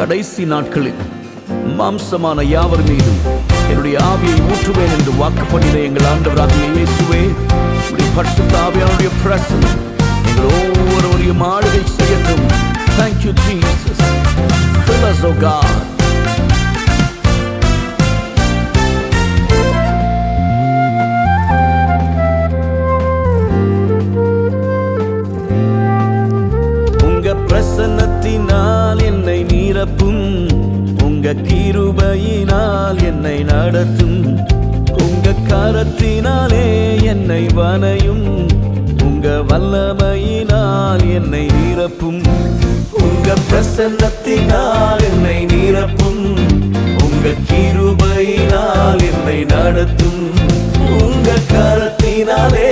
கடைசி நாட்களில் மாம்சமான யாவர் மீதும் என்னுடைய ஆவியை ஊற்றுவேன் என்று வாக்கு பண்ணின எங்கள் ஆண்டவராகிய இயேசுவே உடைய பரிசுத்த ஆவியானுடைய பிரசனம் எங்கள் ஒவ்வொருவரையும் ஆளுகை செய்யட்டும் thank you Jesus Fill us, oh God. நடத்தும் உங்க கரத்தினாலே என்னை வனையும். உங்க வல்லமையினால் என்னை நிரப்பும். உங்க பிரசன்னத்தினால் என்னை நிரப்பும். உங்க கிருபையினால் என்னை நடத்தும். உங்க கரத்தினாலே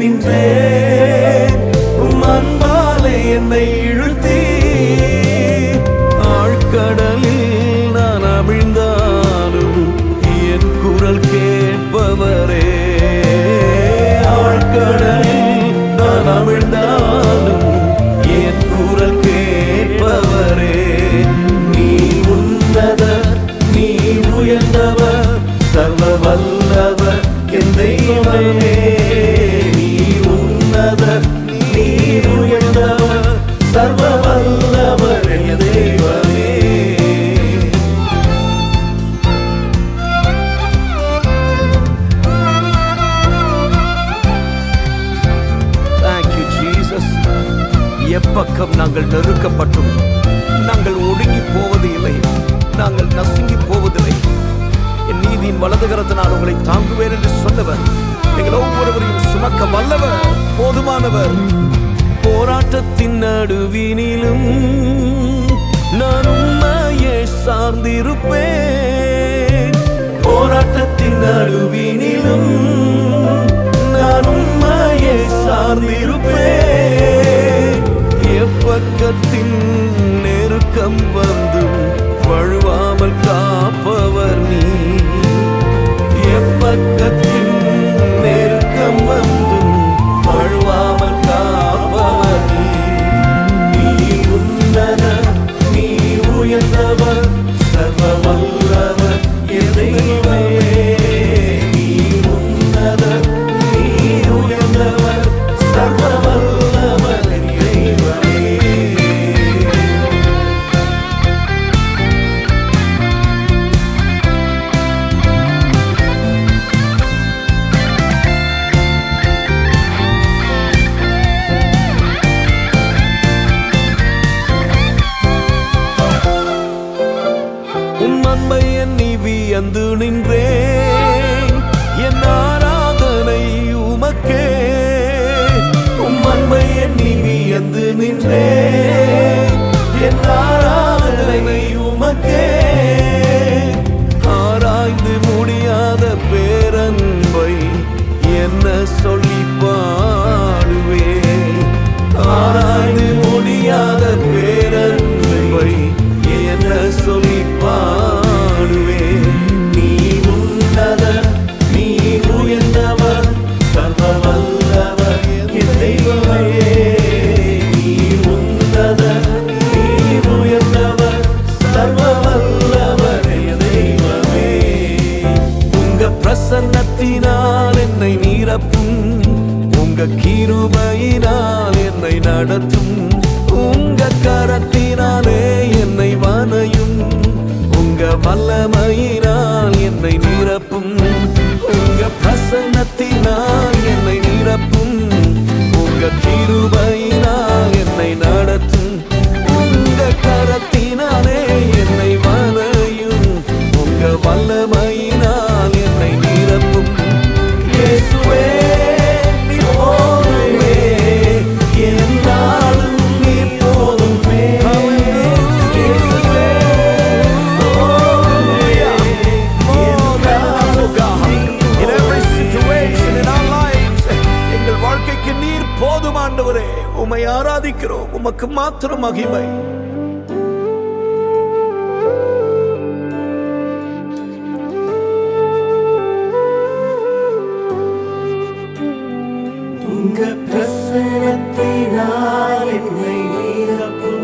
நின்றேன். உம் அன்பாலே என்னை இழுத்தீ ஆழ்கடலில் நான் அமிழ்ந்தாலும் என் குரல் கேட்பவரே. ஆழ்கடலில் நான் அமிழ்ந்தாலும் என் குரல் கேட்பவரே. நீ உன்னதர் நீ உயர்ந்தவர் சர்வ வல்லவர் என் தெய்வமே. பக்கம் நாங்கள் நெருக்கப்பட்டும். நாங்கள் ஒடுங்கி போவது இல்லை நாங்கள் நசுங்கி போவதில்லை. என் நீதியின் வலதுகரத்தினால் உங்களை தாங்குவேன் என்று சொல்லவர் நீங்கள் ஒவ்வொருவரையும் சுமக்க வல்லவர் போதுமானவர். போராட்டத்தின் நடுவினிலும் நான் உண்மையே சார்ந்திருப்பேன். போராட்டத்தின் நடுவினில் பக்கத்தின் நெருக்கம் வந்தும் நின்றேன். என் ஆராதனை உமக்கே. உம் அன்பை எண்ணி வியந்து நின்றேன். என் ஆராதனை உமக்கே. உமக்கு மாத்திரம் மகிமை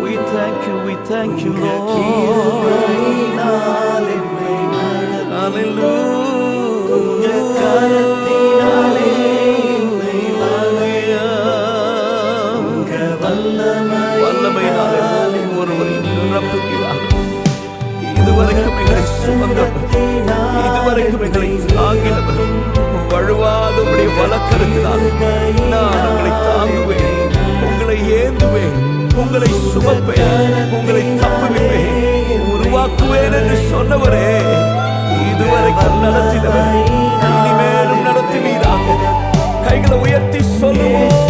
We thank you, we thank you, Lord. இதுவரைக்கும் எங்களை சுமந்தவர். இதுவரைக்கும் எங்களை தாங்கினவர். வழுவாத உடைய வழக்கருத்தினால் நான் உங்களை தாங்குவேன். உங்களை ஏந்துவேன். உங்களை சுமப்பேன். உங்களை தப்புவிப்பேன். உருவாக்குவேன் என்று சொன்னவரே இதுவரைக்கும் நடத்தினவர். இனிமேலும் நடத்துவீராக. கைகளை உயர்த்தி சொல்லுவோம்.